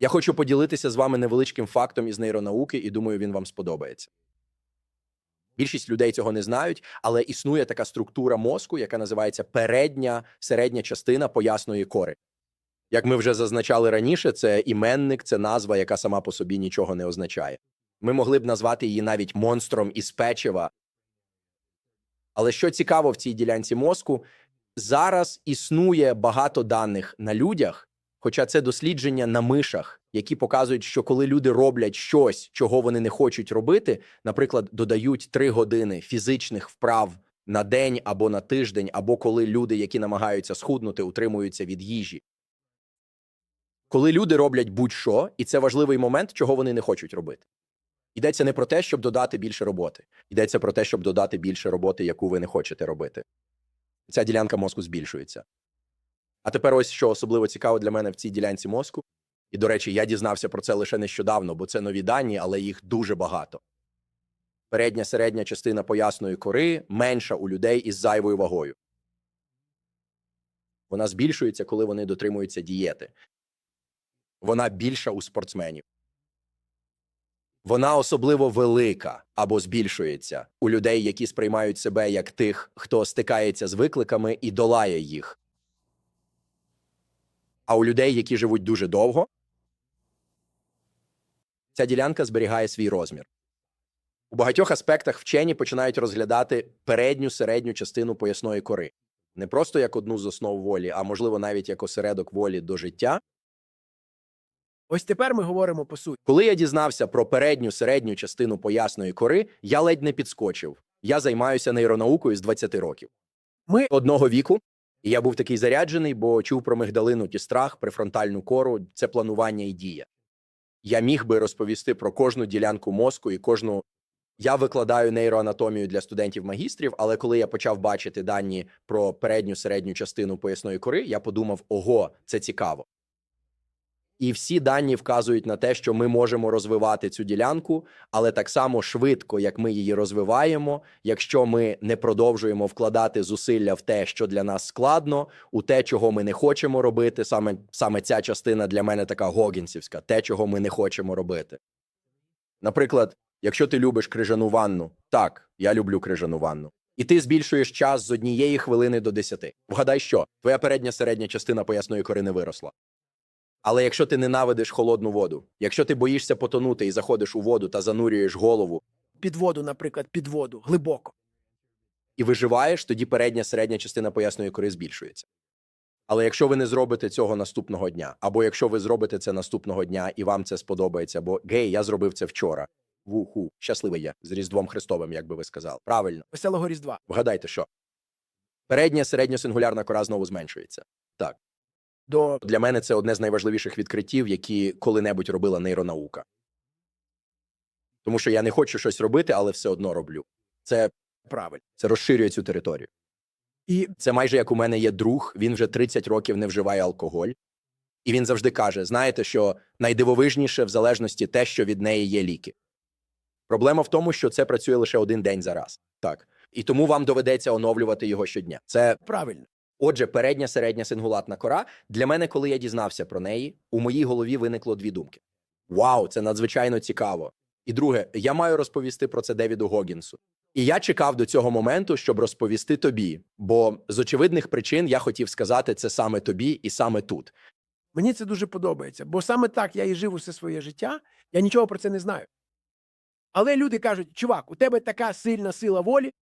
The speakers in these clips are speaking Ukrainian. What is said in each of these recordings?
Я хочу поділитися з вами невеличким фактом із нейронауки, і думаю, він вам сподобається. Більшість людей цього не знають, але існує така структура мозку, яка називається передня середня частина поясної кори. Як ми вже зазначали раніше, це іменник, це назва, яка сама по собі нічого не означає. Ми могли б назвати її навіть монстром із печива. Але що цікаво в цій ділянці мозку, зараз існує багато даних на людях, хоча це дослідження на мишах, які показують, що коли люди роблять щось, чого вони не хочуть робити, наприклад, додають три години фізичних вправ на день або на тиждень, або коли люди, які намагаються схуднути, утримуються від їжі. Коли люди роблять будь-що, і це важливий момент, чого вони не хочуть робити. Йдеться не про те, щоб додати більше роботи. Йдеться про те, щоб додати більше роботи, яку ви не хочете робити. Ця ділянка мозку збільшується. А тепер ось що особливо цікаво для мене в цій ділянці мозку. І, до речі, я дізнався про це лише нещодавно, бо це нові дані, але їх дуже багато. Передня середня частина поясної кори менша у людей із зайвою вагою. Вона збільшується, коли вони дотримуються дієти. Вона більша у спортсменів. Вона особливо велика або збільшується у людей, які сприймають себе як тих, хто стикається з викликами і долає їх. А у людей, які живуть дуже довго, ця ділянка зберігає свій розмір. У багатьох аспектах вчені починають розглядати передню середню частину поясної кори не просто як одну з основ волі, а можливо навіть як осередок волі до життя. Ось тепер ми говоримо по суті. Коли я дізнався про передню середню частину поясної кори, я ледь не підскочив. Я займаюся нейронаукою з 20 років. Ми Одного віку і я був такий заряджений, бо чув про мигдалину ті страх, префронтальну кору, це планування і дія. Я міг би розповісти про кожну ділянку мозку і кожну. Я викладаю нейроанатомію для студентів магістрів, але коли я почав бачити дані про передню середню частину поясної кори, я подумав: ого, це цікаво. І всі дані вказують на те, що ми можемо розвивати цю ділянку, але так само швидко, як ми її розвиваємо, якщо ми не продовжуємо вкладати зусилля в те, що для нас складно, у те, чого ми не хочемо робити, саме, саме ця частина для мене така гогінсівська, те, чого ми не хочемо робити. Наприклад, якщо ти любиш крижану ванну, так, я люблю крижану ванну. І ти збільшуєш час з однієї хвилини до десяти. Вгадай, що твоя передня середня частина поясної кори не виросла. Але якщо ти ненавидиш холодну воду, якщо ти боїшся потонути і заходиш у воду та занурюєш голову під воду, наприклад, під воду, глибоко. і виживаєш, тоді передня середня частина поясної кори збільшується. Але якщо ви не зробите цього наступного дня, або якщо ви зробите це наступного дня і вам це сподобається, бо гей, я зробив це вчора. Вуху, щасливий я з Різдвом Христовим, як би ви сказали. Правильно, Веселого Різдва. вгадайте, що передня середня сингулярна кора знову зменшується. Так. До Для мене це одне з найважливіших відкриттів, які коли-небудь робила нейронаука. Тому що я не хочу щось робити, але все одно роблю. Це, правиль. це розширює цю територію. І Це майже як у мене є друг, він вже 30 років не вживає алкоголь. І він завжди каже: знаєте, що найдивовижніше в залежності те, що від неї є ліки. Проблема в тому, що це працює лише один день за раз. Так. І тому вам доведеться оновлювати його щодня. Це правильно. Отже, передня середня сингулатна кора для мене, коли я дізнався про неї, у моїй голові виникло дві думки: Вау, це надзвичайно цікаво. І друге, я маю розповісти про це Девіду Гогінсу. І я чекав до цього моменту, щоб розповісти тобі, бо з очевидних причин я хотів сказати це саме тобі і саме тут. Мені це дуже подобається, бо саме так я і жив усе своє життя, я нічого про це не знаю. Але люди кажуть: чувак, у тебе така сильна сила волі.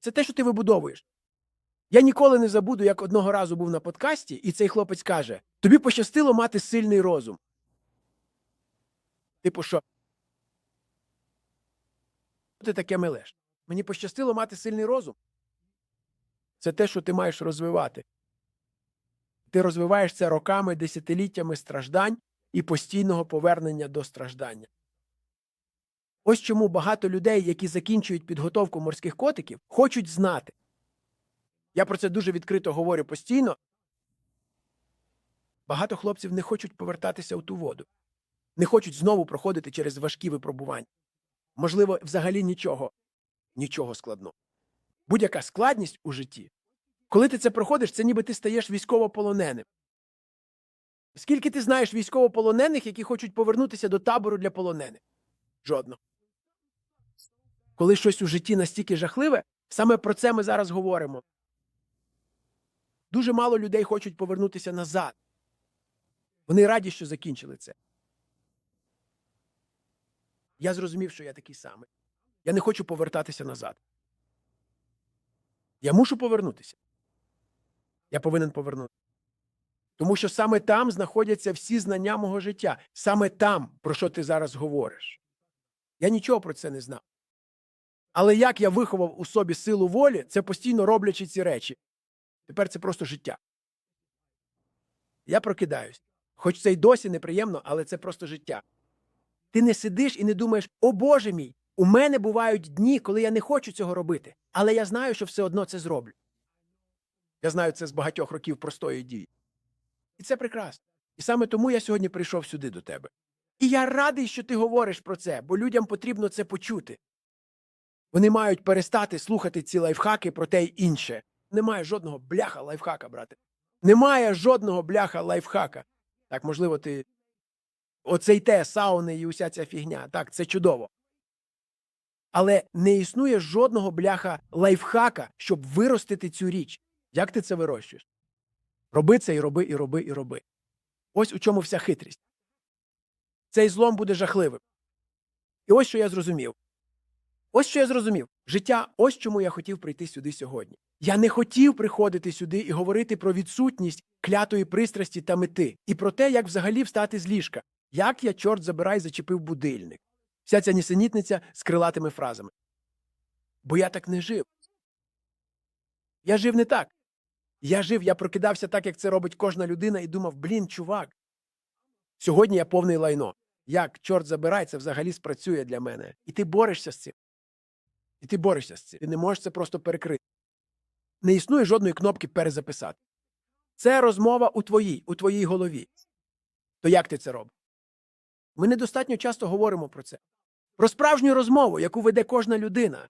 Це те, що ти вибудовуєш. Я ніколи не забуду, як одного разу був на подкасті, і цей хлопець каже: Тобі пощастило мати сильний розум. Типу, що ти таке мелеш? Мені пощастило мати сильний розум. Це те, що ти маєш розвивати. Ти розвиваєш це роками, десятиліттями страждань і постійного повернення до страждання. Ось чому багато людей, які закінчують підготовку морських котиків, хочуть знати. Я про це дуже відкрито говорю постійно. Багато хлопців не хочуть повертатися у ту воду, не хочуть знову проходити через важкі випробування. Можливо, взагалі нічого, нічого складного. Будь-яка складність у житті, коли ти це проходиш, це ніби ти стаєш військовополоненим. Скільки ти знаєш військовополонених, які хочуть повернутися до табору для полонених? Жодного. Коли щось у житті настільки жахливе, саме про це ми зараз говоримо. Дуже мало людей хочуть повернутися назад. Вони раді, що закінчили це. Я зрозумів, що я такий самий. Я не хочу повертатися назад. Я мушу повернутися. Я повинен повернутися. Тому що саме там знаходяться всі знання мого життя. Саме там, про що ти зараз говориш. Я нічого про це не знав. Але як я виховав у собі силу волі, це постійно роблячи ці речі. Тепер це просто життя. Я прокидаюсь. Хоч це й досі неприємно, але це просто життя. Ти не сидиш і не думаєш, о Боже мій, у мене бувають дні, коли я не хочу цього робити, але я знаю, що все одно це зроблю. Я знаю це з багатьох років простої дії. І це прекрасно. І саме тому я сьогодні прийшов сюди до тебе. І я радий, що ти говориш про це, бо людям потрібно це почути. Вони мають перестати слухати ці лайфхаки про те й інше. Немає жодного бляха лайфхака, брате. Немає жодного бляха лайфхака. Так, можливо, ти. Оце й те, сауни і уся ця фігня. Так, це чудово. Але не існує жодного бляха лайфхака, щоб виростити цю річ. Як ти це вирощуєш? Роби це і роби, і роби, і роби. Ось у чому вся хитрість. Цей злом буде жахливим. І ось що я зрозумів. Ось що я зрозумів. Життя, ось чому я хотів прийти сюди сьогодні. Я не хотів приходити сюди і говорити про відсутність клятої пристрасті та мети, і про те, як взагалі встати з ліжка, як я, чорт забирай, зачепив будильник. Вся ця нісенітниця з крилатими фразами. Бо я так не жив. Я жив не так. Я жив, я прокидався так, як це робить кожна людина, і думав, блін, чувак. Сьогодні я повний лайно. Як, чорт забирай, це взагалі спрацює для мене. І ти борешся з цим. І ти борешся з цим. Ти не можеш це просто перекрити. Не існує жодної кнопки перезаписати. Це розмова у твоїй, у твоїй голові. То як ти це робиш? Ми недостатньо часто говоримо про це. Про справжню розмову, яку веде кожна людина.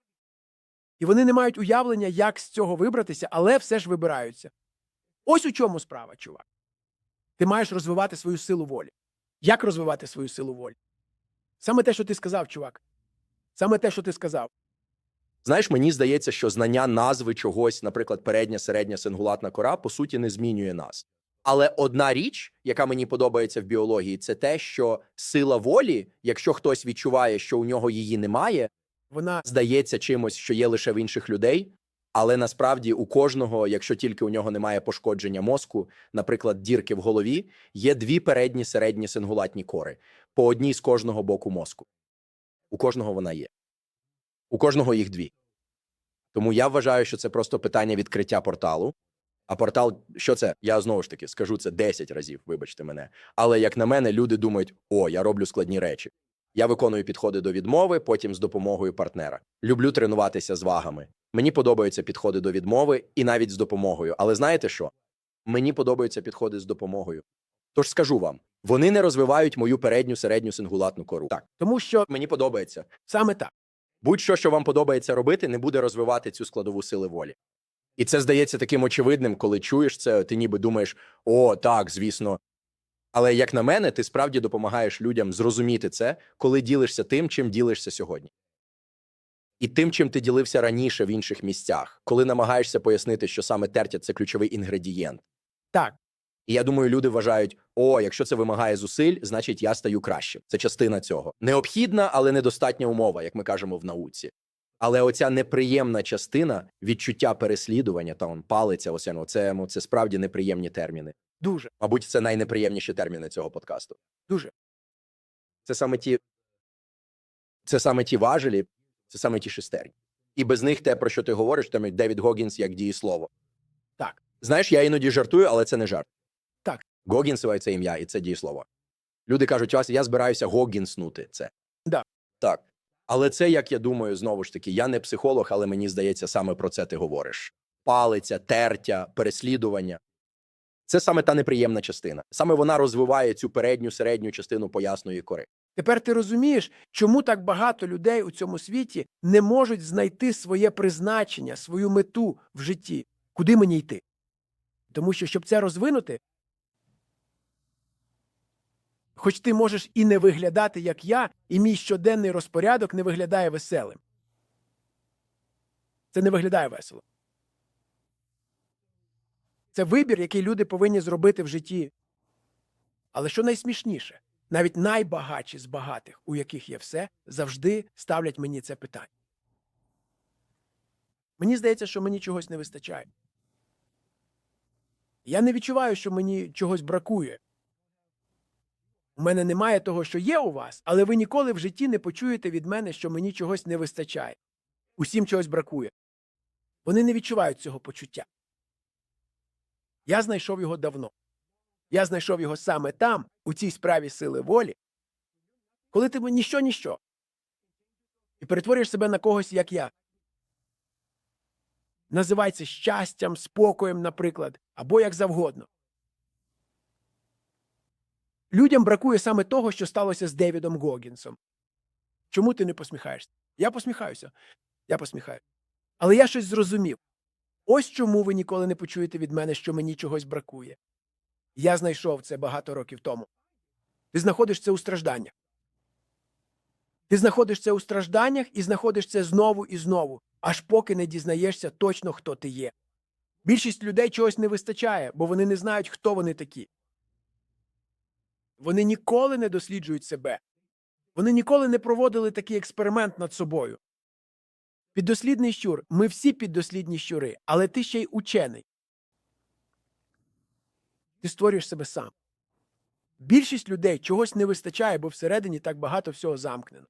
І вони не мають уявлення, як з цього вибратися, але все ж вибираються. Ось у чому справа, чувак. Ти маєш розвивати свою силу волі. Як розвивати свою силу волі? Саме те, що ти сказав, чувак. Саме те, що ти сказав. Знаєш, мені здається, що знання назви чогось, наприклад, передня, середня, сингулатна кора, по суті, не змінює нас. Але одна річ, яка мені подобається в біології, це те, що сила волі, якщо хтось відчуває, що у нього її немає, Вона здається чимось, що є лише в інших людей. Але насправді у кожного, якщо тільки у нього немає пошкодження мозку, наприклад, дірки в голові, є дві передні середні сингулатні кори по одній з кожного боку мозку. У кожного вона є. У кожного їх дві. Тому я вважаю, що це просто питання відкриття порталу. А портал, що це? Я знову ж таки скажу це 10 разів, вибачте мене. Але як на мене, люди думають: о, я роблю складні речі. Я виконую підходи до відмови, потім з допомогою партнера. Люблю тренуватися з вагами. Мені подобаються підходи до відмови і навіть з допомогою. Але знаєте що? Мені подобаються підходи з допомогою. Тож скажу вам, вони не розвивають мою передню середню сингулатну кору. Так, тому що мені подобається. саме так. Будь-що, що вам подобається робити, не буде розвивати цю складову сили волі. І це здається таким очевидним, коли чуєш це, ти ніби думаєш, о, так, звісно. Але як на мене, ти справді допомагаєш людям зрозуміти це, коли ділишся тим, чим ділишся сьогодні. І тим, чим ти ділився раніше в інших місцях, коли намагаєшся пояснити, що саме тертя це ключовий інгредієнт. Так. І я думаю, люди вважають: о, якщо це вимагає зусиль, значить я стаю кращим. Це частина цього. Необхідна, але недостатня умова, як ми кажемо в науці. Але оця неприємна частина відчуття переслідування та он палиця, оце, ну, це, ну, це справді неприємні терміни. Дуже, Мабуть, це найнеприємніші терміни цього подкасту. дуже. Це саме ті, це саме ті важелі, це саме ті шестерні. І без них те, про що ти говориш, там Девід Гогінс як дієслово. Так. Знаєш, я іноді жартую, але це не жарт. Так. Гогінсове це ім'я, і це дієслово. Люди кажуть, «Ось я збираюся гогінснути це. Да. Так. Але це, як я думаю, знову ж таки, я не психолог, але мені здається, саме про це ти говориш: палиця, тертя, переслідування. Це саме та неприємна частина. Саме вона розвиває цю передню середню частину поясної кори. Тепер ти розумієш, чому так багато людей у цьому світі не можуть знайти своє призначення, свою мету в житті, куди мені йти. Тому що, щоб це розвинути, Хоч ти можеш і не виглядати, як я, і мій щоденний розпорядок не виглядає веселим. Це не виглядає весело. Це вибір, який люди повинні зробити в житті. Але що найсмішніше, навіть найбагатші з багатих, у яких є все, завжди ставлять мені це питання. Мені здається, що мені чогось не вистачає. Я не відчуваю, що мені чогось бракує. У мене немає того, що є у вас, але ви ніколи в житті не почуєте від мене, що мені чогось не вистачає. Усім чогось бракує. Вони не відчувають цього почуття. Я знайшов його давно. Я знайшов його саме там, у цій справі сили волі, коли ти ніщо ніщо і перетворюєш себе на когось, як я. Називай щастям, спокоєм, наприклад, або як завгодно. Людям бракує саме того, що сталося з Девідом Гогінсом. Чому ти не посміхаєшся? Я посміхаюся. Я посміхаюся. Але я щось зрозумів. Ось чому ви ніколи не почуєте від мене, що мені чогось бракує. Я знайшов це багато років тому. Ти знаходиш це у стражданнях. Ти знаходиш це у стражданнях і знаходиш це знову і знову, аж поки не дізнаєшся точно, хто ти є. Більшість людей чогось не вистачає, бо вони не знають, хто вони такі. Вони ніколи не досліджують себе. Вони ніколи не проводили такий експеримент над собою. Піддослідний щур. Ми всі піддослідні щури, але ти ще й учений. Ти створюєш себе сам. Більшість людей чогось не вистачає, бо всередині так багато всього замкнено.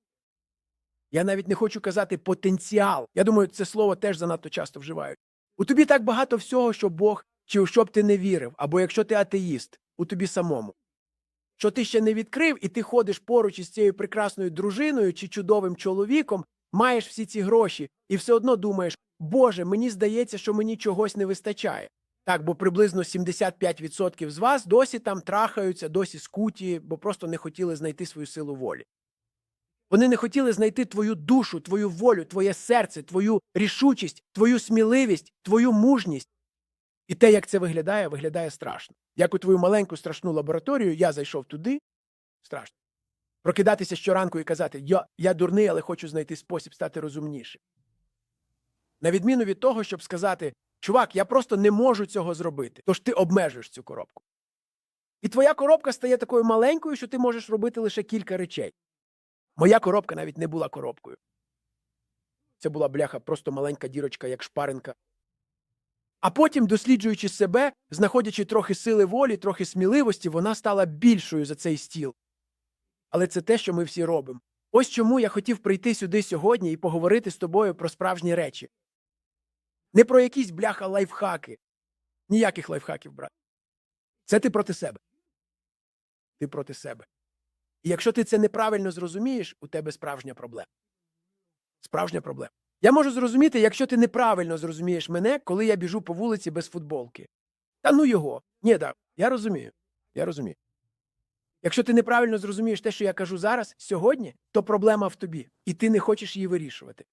Я навіть не хочу казати потенціал. Я думаю, це слово теж занадто часто вживають. У тобі так багато всього, що Бог, чи у що б ти не вірив, або якщо ти атеїст, у тобі самому. Що ти ще не відкрив, і ти ходиш поруч із цією прекрасною дружиною чи чудовим чоловіком, маєш всі ці гроші, і все одно думаєш, Боже, мені здається, що мені чогось не вистачає. Так, бо приблизно 75% з вас досі там трахаються, досі скуті, бо просто не хотіли знайти свою силу волі. Вони не хотіли знайти твою душу, твою волю, твоє серце, твою рішучість, твою сміливість, твою мужність. І те, як це виглядає, виглядає страшно. Як у твою маленьку страшну лабораторію, я зайшов туди страшно. Прокидатися щоранку і казати я, я дурний, але хочу знайти спосіб стати розумнішим. На відміну від того, щоб сказати Чувак, я просто не можу цього зробити. Тож ти обмежуєш цю коробку. І твоя коробка стає такою маленькою, що ти можеш робити лише кілька речей. Моя коробка навіть не була коробкою. Це була бляха, просто маленька дірочка, як шпаринка. А потім, досліджуючи себе, знаходячи трохи сили волі, трохи сміливості, вона стала більшою за цей стіл. Але це те, що ми всі робимо. Ось чому я хотів прийти сюди сьогодні і поговорити з тобою про справжні речі. Не про якісь бляха лайфхаки. Ніяких лайфхаків, брат. Це ти проти себе. Ти проти себе. І якщо ти це неправильно зрозумієш, у тебе справжня проблема. Справжня проблема. Я можу зрозуміти, якщо ти неправильно зрозумієш мене, коли я біжу по вулиці без футболки. Та ну його. Ні, да, я розумію. Я розумію. Якщо ти неправильно зрозумієш те, що я кажу зараз, сьогодні, то проблема в тобі, і ти не хочеш її вирішувати.